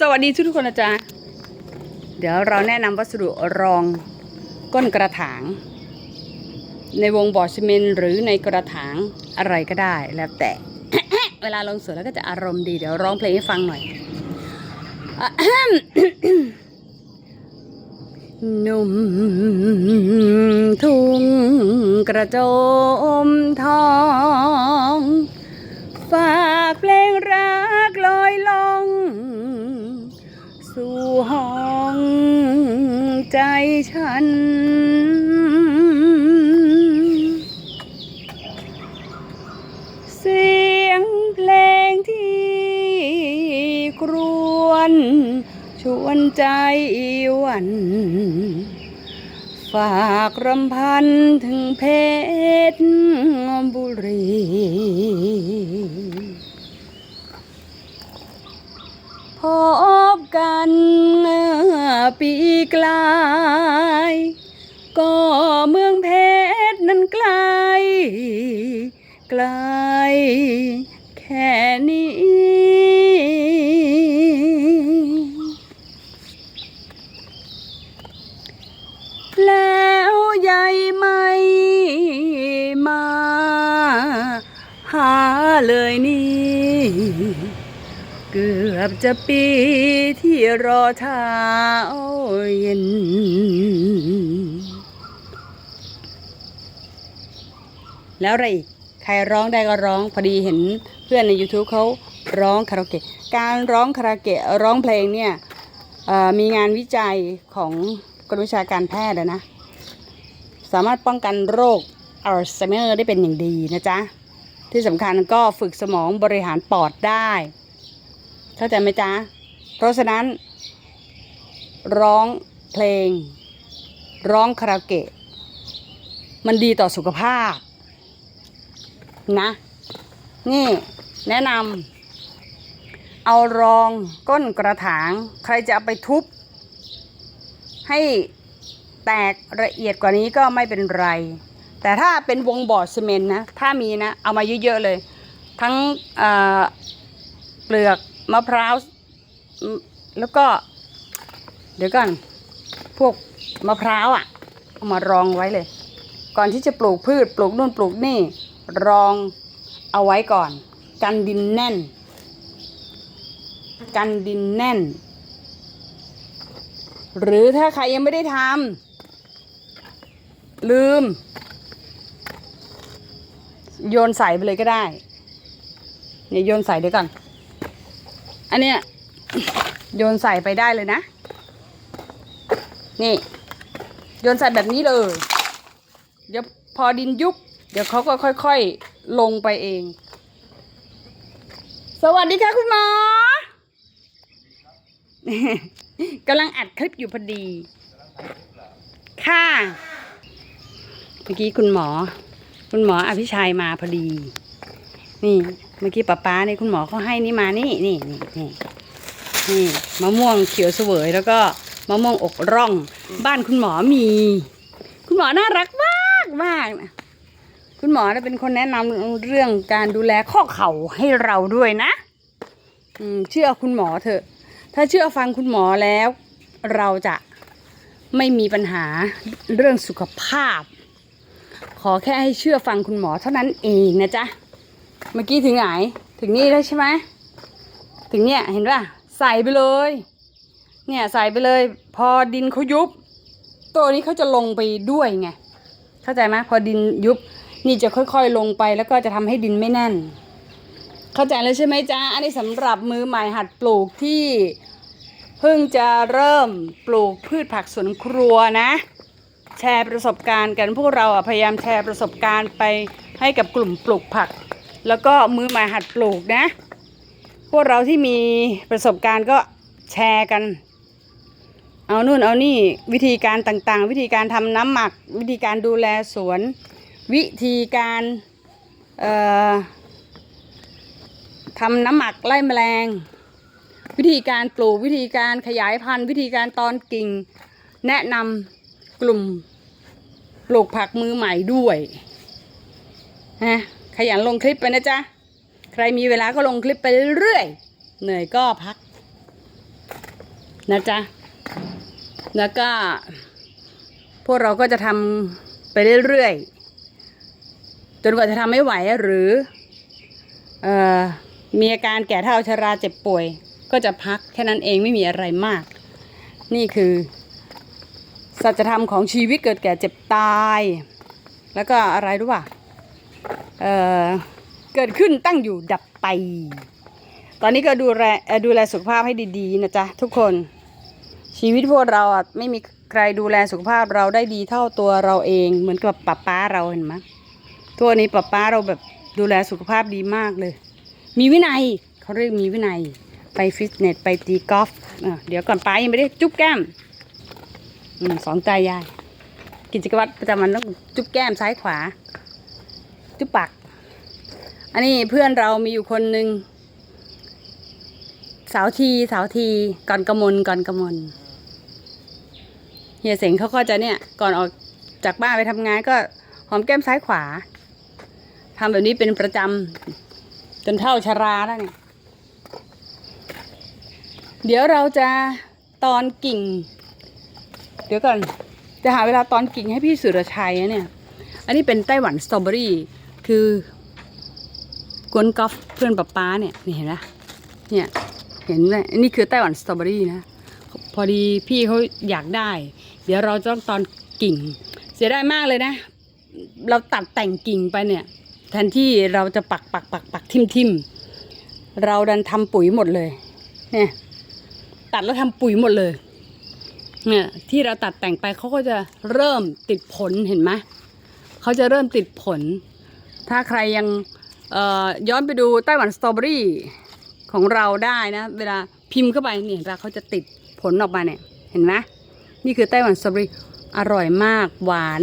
สวัสดีทุกคนนะจ๊ะเดี๋ยวเราแนะนำวัสดุรองก้นกระถาง ในวงบ่อซีเมนต์หรือในกระถางอะไรก็ได้แล้วแต่ เวลาลงสวนแล้วก็จะอารมณ์ดี เดี๋ยวร้องเพลงให้ฟังหน่อยหนุ่มทุ่งกระโจมทอง ฝากเพลงรักลอยลง สู่ห้องใจฉัน เสียงเพลงที่ครวน ชวนใจวันฝากรำพันถึงเพชรบุรี พ บกันเมื่อปีกลาย ก็เมื่อ จะปีที่รอเช้าเย็น แล้วอะไรอีกใครร้องได้ก็ร้องพอดีเห็นเพื่อนใน YouTube เขาร้องคาราโอเกะการร้องคาราโอเกะร้องเพลงเนี่ยมีงานวิจัยของกรมวิชาการแพทย์อะนะ สามารถป้องกันโรคอัลไซเมอร์ได้เป็นอย่างดีนะจ๊ะ ที่สำคัญก็ฝึกสมองบริหารปอดได้ เข้าใจไหมจ๊ะ เพราะฉะนั้น ร้องเพลง ร้องคาราโอเกะ มันดีต่อสุขภาพ นะ นี่แนะนำเอารองก้นกระถาง ใครจะเอาไปทุบ ให้แตกละเอียดกว่านี้ก็ไม่เป็นไร แต่ถ้าเป็นวงบ่อซีเมนต์นะ ถ้ามีนะ เอามาเยอะๆเลย ทั้งเเปลือก มะพร้าวแล้วก็ เดี๋ยวก่อนพวกมะพร้าวอะเอามารองไว้เลย ก่อนที่จะปลูกพืชปลูกนู่นปลูกนี่ รองเอาไว้ก่อน กันดินแน่น กันดินแน่น หรือถ้าใครยังไม่ได้ทำลืม โยนใส่ไปเลยก็ได้เนี่ยโยนใส่เดี๋ยวก่อน อันเนี้ยโยนใส่ไปได้เลยนะ นี่ โยนใส่แบบนี้เลย เดี๋ยวพอดินยุบ เดี๋ยวเขาก็ค่อยๆลงไปเอง สวัสดีค่ะคุณหมอกำลังอัดคลิปอยู่พอดี ค่ะ เมื่อกี้คุณหมอ คุณหมออภิชัยมาพอดี นี่ เมื่อกี้ป้าป้านี่คุณหมอเขาให้นี่มานี่นี่นี่นี่นี่มะม่วงเขียวเสวยแล้วก็มะม่วงอกร่อง บ้านคุณหมอมี คุณหมอน่ารักมากมากนะคุณหมอเนี่ยเป็นคนแนะนำเรื่องการดูแลข้อเข่าให้เราด้วยนะ อืมเชื่อคุณหมอเถอะ ถ้าเชื่อฟังคุณหมอแล้ว เราจะไม่มีปัญหาเรื่องสุขภาพ ขอแค่ให้เชื่อฟังคุณหมอเท่านั้นเองนะจ๊ะ เมื่อกี้ถึงไหน ถึงนี่แล้วใช่ไหมถึงเนี่ยเห็นป่ะใส่ไปเลย เนี่ยใส่ไปเลย พอดินเขายุบ ตัวนี้เขาจะลงไปด้วยไงเข้าใจไหมพอดินยุบนี่จะค่อยๆลงไปแล้วก็จะทำให้ดินไม่แน่น เข้าใจแล้วใช่ไหมจ๊ะอันนี้สำหรับมือใหม่หัดปลูกที่เพิ่งจะเริ่มปลูกพืชผักสวนครัวนะ แชร์ประสบการณ์กันพวกเราพยายามแชร์ประสบการณ์ไปให้กับกลุ่มปลูกผัก แล้วก็มือใหม่หัดปลูกนะ พวกเราที่มีประสบการณ์ก็แชร์กัน เอานู่นเอานี่วิธีการต่างๆ วิธีการทำน้ำหมัก วิธีการดูแลสวน วิธีการทำน้ำหมักไล่แมลง วิธีการปลูกวิธีการขยายพันธุ์ วิธีการตอนกิ่ง แนะนำกลุ่มปลูกผักมือใหม่ด้วยนะ ขยันลงคลิปไปนะจ๊ะ ใครมีเวลาก็ลงคลิปไปเรื่อยเหนื่อยก็พัก นะจ๊ะ แล้วก็ พวกเราก็จะทำไปเรื่อยๆ จนกว่าจะทำไม่ไหวหรือเอ่อมีอาการแก่เท่าชราเจ็บป่วย ก็จะพักแค่นั้นเองไม่มีอะไรมาก นี่คือ สัจธรรมของชีวิตเกิดแก่เจ็บตาย แล้วก็อะไรรู้ป่ะ เเกิดขึ้นตั้งอยู่ดับไป ตอนนี้ก็ดูแลดูแลสุขภาพให้ดีๆนะจ๊ะทุกคน ชีวิตพวกเราอะไม่มีใครดูแลสุขภาพเราได้ดีเท่าตัวเราเอง เหมือนกับป้าป้าเราเห็นไหมตัวนี้ป้าป้าเราแบบดูแลสุขภาพดีมากเลย มีวินัยเขาเรียกมีวินัย ไปฟิตเนสไปตีกอล์ฟเดี๋ยวก่อนป้ายังไม่ได้จุ๊บแก้มอสองตายาย กิจวัตรประจำวันต้องจุ๊บแก้มซ้ายขวา จุปากอันนี้เพื่อนเรามีอยู่คนหนึ่งสาวทีสาวทีก่อนกระมลก่อนกระมลเฮียเสงเขาก็จะเนี่ยก่อนออกจากบ้านไปทำงานก็หอมแก้มซ้ายขวาทำแบบนี้เป็นประจำจนเท่าชาราแล้วเนี่ย เดี๋ยวเราจะตอนกิ่ง เดี๋ยวก่อนจะหาเวลาตอนกิ่งให้พี่สุรชัยนะเนี่ย อันนี้เป็นไต้หวันสตรอเบอรี่ คือกวนกอล์ฟเพื่อนป๊าป๊าเนี่ยนี่เห็นไหมเนี่ยเห็นไหมนนี้คือไต้หวันสตรอเบอรี่นะพอดีพี่เขาอยากได้ เดี๋ยวเราจะต้องตอนกิ่ง เสียดายมากเลยนะ เราตัดแต่งกิ่งไปเนี่ย แทนที่เราจะปักปักปักปักทิมทิมเราดันทำปุ๋ยหมดเลย เนี่ย ตัดแล้วทำปุ๋ยหมดเลย เนี่ยที่เราตัดแต่งไปเขาก็จะเริ่มติดผลเห็นไหมเขาจะเริ่มติดผล ถ้าใครยังย้อนไปดูไต้หวันสตรอเบอรี่ของเราได้นะ เวลาพิมพ์เข้าไปเนี่ยเวลาเขาจะติดผลออกมาเนี่ย เห็นไหมนี่คือไต้หวันสตรอเบอรี่อร่อยมากหวาน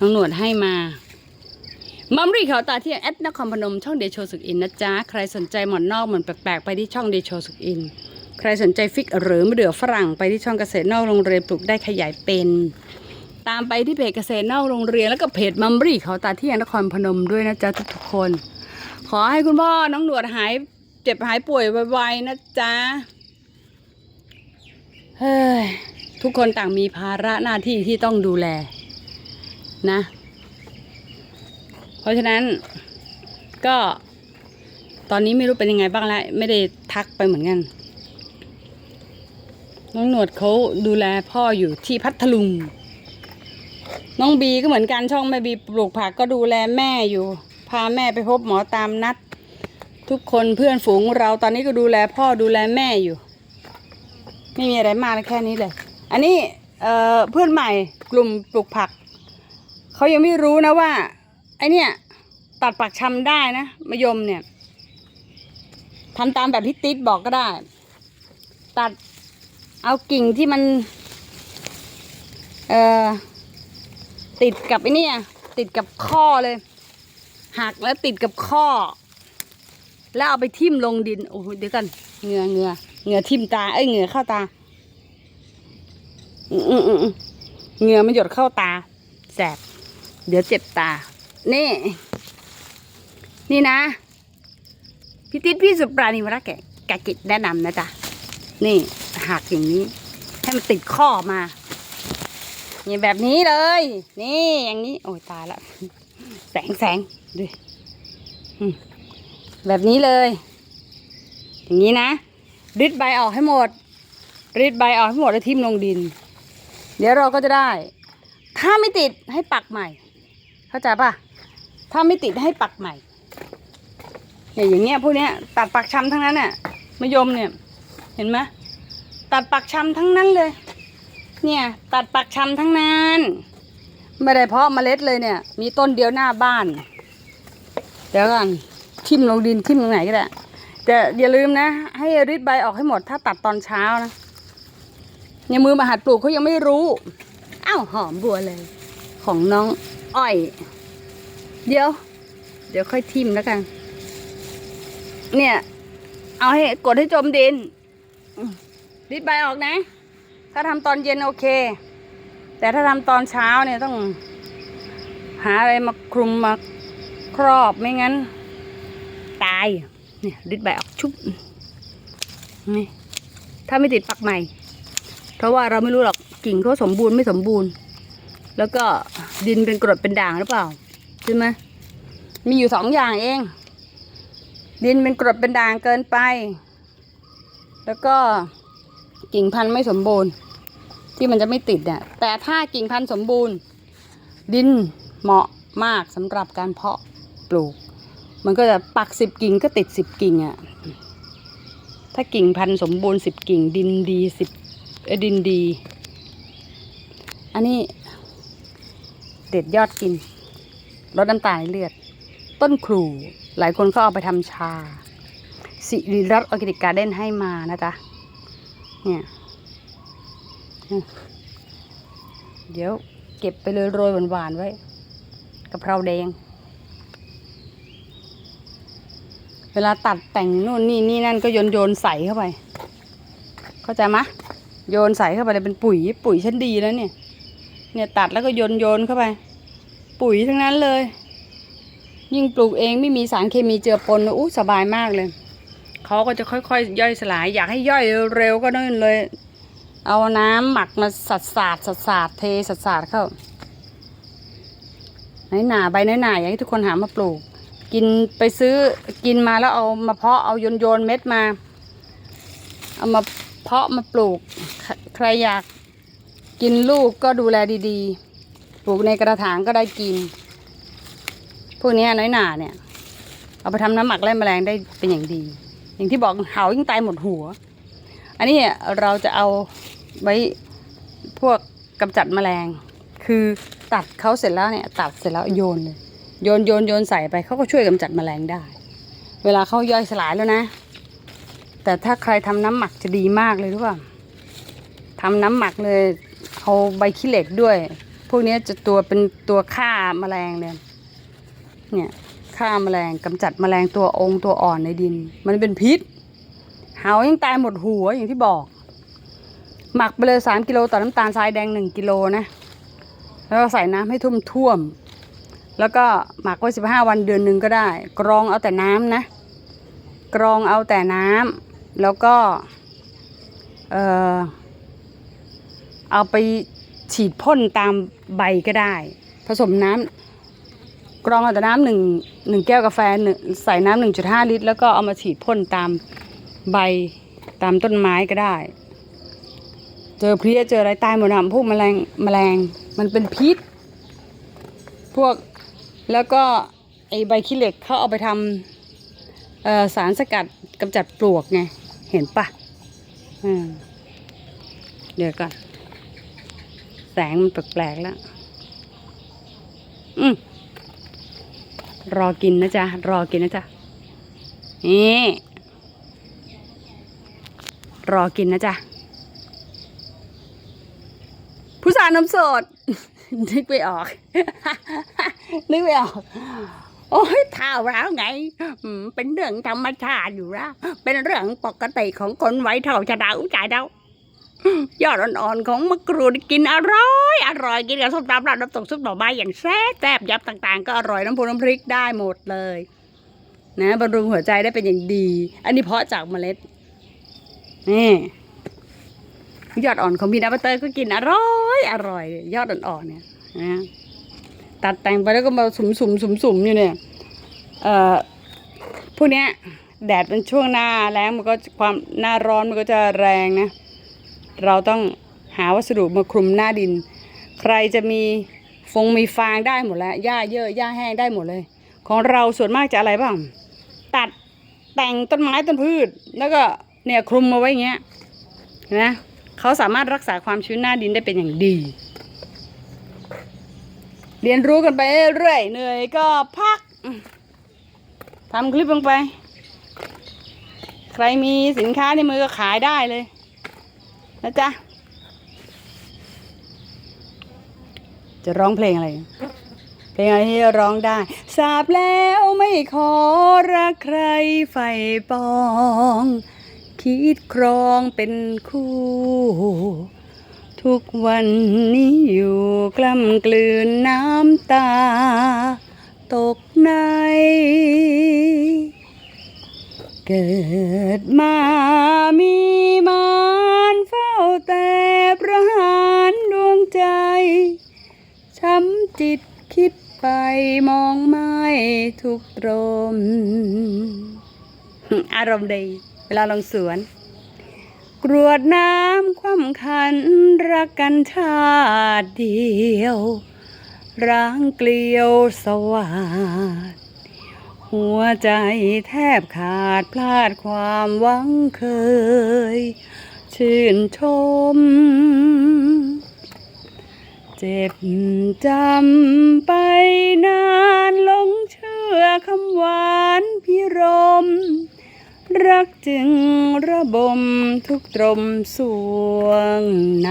น้องหนวดให้มามัมรีเขาตาที่แอดนครพนมช่องเดโชสุกอินนะจ๊ะ ใครสนใจหมอนนอกหมอนแปลกๆ ไปที่ช่องเดโชสุกอิน ใครสนใจฟิกหรือมะเดื่อฝรั่งไปที่ช่องเกษตรนอกโรงเรียนปลูกได้ขยายเป็น ตามไปที่เพจเกษตรนอกโรงเรียนแล้วก็เพจมัมบรีเขาตาที่นครพนมด้วยนะจ๊ะทุกๆคน ขอให้คุณพ่อน้องหนวดหายเจ็บหายป่วยไวๆนะจ๊ะเฮ้ยทุกคนต่างมีภาระหน้าที่ที่ต้องดูแลนะ เพราะฉะนั้นก็ตอนนี้ไม่รู้เป็นยังไงบ้างแล้ว ไม่ได้ทักไปเหมือนกัน น้องหนวดเขาดูแลพ่ออยู่ที่พัทลุง น้องบีก็เหมือนกันช่องแม่บีปลูกผักก็ดูแลแม่อยู่ พาแม่ไปพบหมอตามนัด ทุกคนเพื่อนฝูงเราตอนนี้ก็ดูแลพ่อดูแลแม่อยู่ ไม่มีอะไรมากแค่นี้เลย อันนี้เออเพื่อนใหม่กลุ่มปลูกผักเขายังไม่รู้นะว่าไอเนี่ยตัดปักชำได้นะมะยมเนี่ยทำตามแบบที่ติ๊ดบอกก็ได้ ตัดเอากิ่งที่มัน เอ่อ ติดกับไอ้นี่ติดกับข้อเลย หักแล้วติดกับข้อ แล้วเอาไปทิ่มลงดิน โอ้โหเดี๋ยวกันเหงือเหงือเหงือทิ่มตาเอ้ยเหงือเข้าตาอืออือเหงือมันหยดเข้าตาแสบเดี๋ยวเจ็บตา นี่ นี่นะ พี่ติ๊ดพี่สุปราณีวรแกกะกิจแนะนำนะจ๊ะ นี่หักอย่างนี้ ให้มันติดข้อมา นี่แบบนี้เลย นี่อย่างนี้ โอ้ยตายละ แสงแสงดูแบบนี้เลย อย่างนี้นะริดใบออกให้หมดริดใบออกให้หมดแล้วทิ่มลงดิน เดี๋ยวเราก็จะได้ ถ้าไม่ติดให้ปักใหม่ เข้าใจปะถ้าไม่ติดให้ปักใหม่เนี่ยอย่างเงี้ยพวกเนี้ยตัดปักช้ำทั้งนั้นน่ะมะยมเนี่ย เห็นไหมตัดปักช้ำทั้งนั้นเลย เนี่ย ตัดปักชำทั้งนั้น ไม่ได้เพาะเมล็ดเลยเนี่ย มีต้นเดียวหน้าบ้าน เดี๋ยวก่อนทิ่มลงดินทิ่มตรงไหนก็ได้แต่อย่าลืมนะ ให้ริดใบออกให้หมดถ้าตัดตอนเช้านะเนี่ยมือมาหัดปลูกเขายังไม่รู้อ้าวหอมบัวเลย ของน้องอ้อย เดี๋ยว เดี๋ยวค่อยทิ่มแล้วกัน เนี่ย เอาให้กดให้จมดินริดใบออกนะ ถ้าทำตอนเย็นโอเค แต่ถ้าทำตอนเช้าเนี่ยต้องหาอะไรมาคลุมมาครอบไม่งั้น ตาย เนี่ยริดใบออกชุบนี่ถ้าไม่ติดปักใหม่ เพราะว่าเราไม่รู้หรอกกิ่งเขาสมบูรณ์ไม่สมบูรณ์ แล้วก็ดินเป็นกรดเป็นด่างหรือเปล่าใช่ไหมมีอยู่สองอย่างเอง ดินเป็นกรดเป็นด่างเกินไป แล้วก็กิ่งพันธุ์ไม่สมบูรณ์ ที่มันจะไม่ติดเนี่ย แต่ถ้ากิ่งพันธุ์สมบูรณ์ ดินเหมาะมากสำหรับการเพาะปลูก มันก็จะปักสิบกิ่งก็ติดสิบกิ่งอะ่ะ ถ้ากิ่งพันธุ์สมบูรณ์สิบกิ่ง ดินดีสิบเอยดินดี อันนี้ เด็ดยอดกินลดน้ำตาลเลือด ต้นครูหลายคนก็เอาไปทำชา สิริรัตน์ออร์แกนิกการ์เด้นให้มานะจ๊ะเนี่ย เดี๋ยวเก็บไปเลยโรยหวานๆไว้กะเพราแดง เวลาตัดแต่งนู่นนี่นี่นั่นก็โยนโยนใส่เข้าไป เข้าใจมะโยนใส่เข้าไปเลยเป็นปุ๋ย ปุ๋ยชั้นดีแล้วเนี่ย เนี่ยตัดแล้วก็โยนโยนเข้าไป ปุ๋ยทั้งนั้นเลย ยิ่งปลูกเองไม่มีสารเคมีเจือปนอู้สบายมากเลยเขาก็จะค่อยๆย่อยสลาย อยากให้ย่อยเร็วก็นั่นเลย เอาน้ำหมักมาสัดสาดสัดสาดเทสัดสาดเข้าไหนหนาใบไหนหนาอย่ากให้ทุกคนหามาปลูก กินไปซื้อกินมาแล้วเอามาเพาะเอาโยนโยนเม็ดมา เอามาเพาะมาปลูก ใครอยากกินลูกก็ดูแลดีๆ ปลูกในกระถางก็ได้กิน พวกนี้น้อยหนาเนี่ย เอาไปทำน้ำหมักไล่แมลงได้เป็นอย่างดี อย่างที่บอกเหายิ่งตายหมดหัว อันนี้เราจะเอา ไว้พวกกำจัดแมลง คือตัดเขาเสร็จแล้วเนี่ยตัดเสร็จแล้วโยนเลยโยนโยนโยนใส่ไปเขาก็ช่วยกำจัดแมลงได้ เวลาเขาย่อยสลายแล้วนะ แต่ถ้าใครทำน้ำหมักจะดีมากเลยรู้ป่ะทำน้ำหมักเลยเอาใบขี้เหล็กด้วย พวกนี้จะตัวเป็นตัวฆ่าแมลงเลยเนี่ยฆ่าแมลงกำจัดแมลงตัวองค์ตัวอ่อนในดิน มันเป็นพิษเหายังตายหมดหัวอย่างที่บอก หมักไปเลยสามกิโลต่อน้ำตาลทรายแดงหนึ่งกิโลนะ แล้วก็ใส่น้ำให้ท่วมท่วมๆแล้วก็หมักไว้สิบห้าวันเดือนหนึ่งก็ได้ กรองเอาแต่น้ำนะ กรองเอาแต่น้ำแล้วก็ เออเอาไปฉีดพ่นตามใบก็ได้ ผสมน้ำกรองเอาแต่น้ำหนึ่งหนึ่งแก้วกาแฟหนึ่งใส่น้ำหนึ่งจุดห้าลิตร แล้วก็เอามาฉีดพ่นตามใบตามต้นไม้ก็ได้ เจอเพลี้ยเจออะไรตายหมดอะพวกแมลงแมลงมันเป็นพิษ พวกแล้วก็ไอใบขี้เหล็กเขาเอาไปทำสารสกัดกำจัดปลวกไง เห็นปะเดี๋ยวก่อน แสงมันแปลกๆแล้ว อืมรอกินนะจ๊ะ รอกินนะจ๊ะ นี่ รอกินนะจ๊ะ ผู้สาว นมสด นึกไม่ออก นึกไม่ออก โอ้ยเท่าแล้วไง เป็นเรื่องธรรมชาติอยู่ล้วเป็นเรื่องปกติของคนไว้เท่าจะดาใจเดายอดอ่อนๆของมะกรูดกินอร่อย อร่อยกินกับส้มตำราดน้ำตกซุปหน่อไม้อย่างแซ่บแซ่บยับต่างๆ ก็อร่อยน้ำพุน้ำพริกได้หมดเลย นะบำรุงหัวใจได้เป็นอย่างดี อันนี้เพาะจากเมล็ดนี่ ยอดอ่อนของพี่นับเตอร์ก็กินอร่อยอร่อย ยอดอ่อนๆเนี่ยนะตัดแต่งไปแล้วก็มาสุมสุมสุมสุมอยู่เนี่ยเอ่อพวกเนี้ยแดดเป็นช่วงหน้าแล้งมันก็ความหน้าร้อนมันก็จะแรงนะ เราต้องหาวัสดุมาคลุมหน้าดิน ใครจะมีฟงมีฟางได้หมดแล้วหญ้าเยอะหญ้าแห้งได้หมดเลย ของเราส่วนมากจะอะไรบ้าง ตัดแต่งต้นไม้ต้นพืช แล้วก็เนี่ยคลุมมาไว้อย่างเงี้ยนะ เขาสามารถรักษาความชื้นหน้าดินได้เป็นอย่างดี เรียนรู้กันไปเรื่อยเหนื่อยก็พักทำคลิปลงไป ใครมีสินค้าในมือก็ขายได้เลยนะจ๊ะ จะร้องเพลงอะไร เพลงอะไรที่ร้องได้ทราบแล้วไม่ขอรักใครไฟปอง คิดครองเป็นคู่ ทุกวันนี้อยู่กล้ำกลืนน้ำตา ตกใน เกิดมามีมานเฝ้าแต่ประหารดวงใจ ช้ำจิตคิดไปมองไม่ทุกตรม อารมณ์ดี เวลาลงสวน กรวดน้ำคว่ำขันรักกันชาติเดียว ร้างเกลียวสวัสดหัวใจแทบขาดพลาดความหวังเคย ชื่นชม เจ็บจำไปนานลงเชื่อคำหวานพิรม รักจึงระบมทุกตรมสวงใน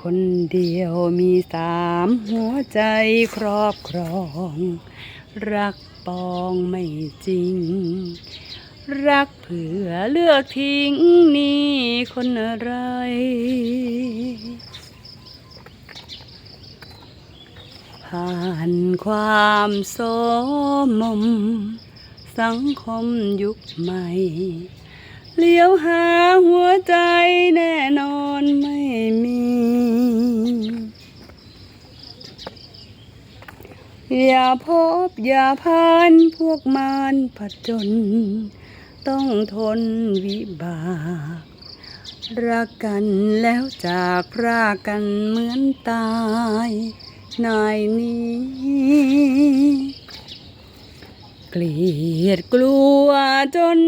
คนเดียวมีสามหัวใจครอบครอง รักปองไม่จริง รักเผื่อเลือกทิ้งนี่คนอะไร ผ่านความโสมม สังคมยุคใหม่ เลี้ยวหาหัวใจแน่นอนไม่มี อย่าพบอย่าพานพวกมารผจญต้องทนวิบากรักกันแล้วจากพรากกันเหมือนตาย นายนี้ เกลียดกลัวจน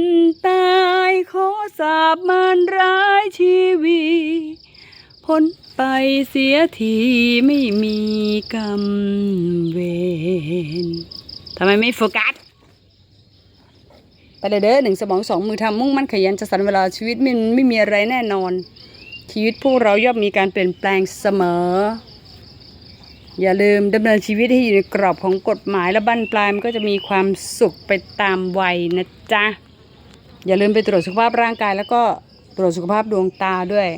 ตายขอสาบมารร้ายชีวีพ้นไปเสียทีไม่มีกรรมเวรทำไมไม่โฟกัสไปเลยเด้อหนึ่งสมองสองมือทำมุ่งมั่นขยันจะสรรเวลาชีวิตมันไม่มีอะไรแน่นอน ชีวิตพวกเราย่อมมีการเปลี่ยนแปลงเสมอ อย่าลืมดำเนินชีวิตให้อยู่ในกรอบของกฎหมายและบั้นปลายมันก็จะมีความสุขไปตามวัยนะจ๊ะ อย่าลืมไปตรวจสุขภาพร่างกาย แล้วก็ตรวจสุขภาพดวงตาด้วย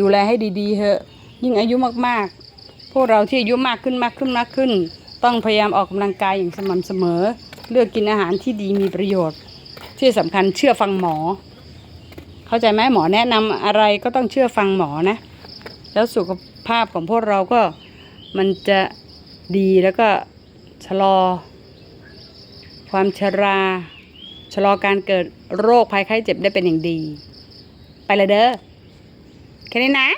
ดูแลให้ดีๆเถอะ ยิ่งอายุมากๆ พวกเราที่อายุมากขึ้นมากขึ้นมากขึ้น ต้องพยายามออกกำลังกายอย่างสม่ำเสมอ เลือกกินอาหารที่ดีมีประโยชน์ ที่สำคัญเชื่อฟังหมอ เข้าใจไหมหมอแนะนำอะไรก็ต้องเชื่อฟังหมอนะ แล้วสุขภาพของพวกเราก็ มันจะดีแล้วก็ชะลอ ความชรา ชะลอการเกิดโรคภัยไข้เจ็บได้เป็นอย่างดี ไปเลยเด้อแค่นี้นะ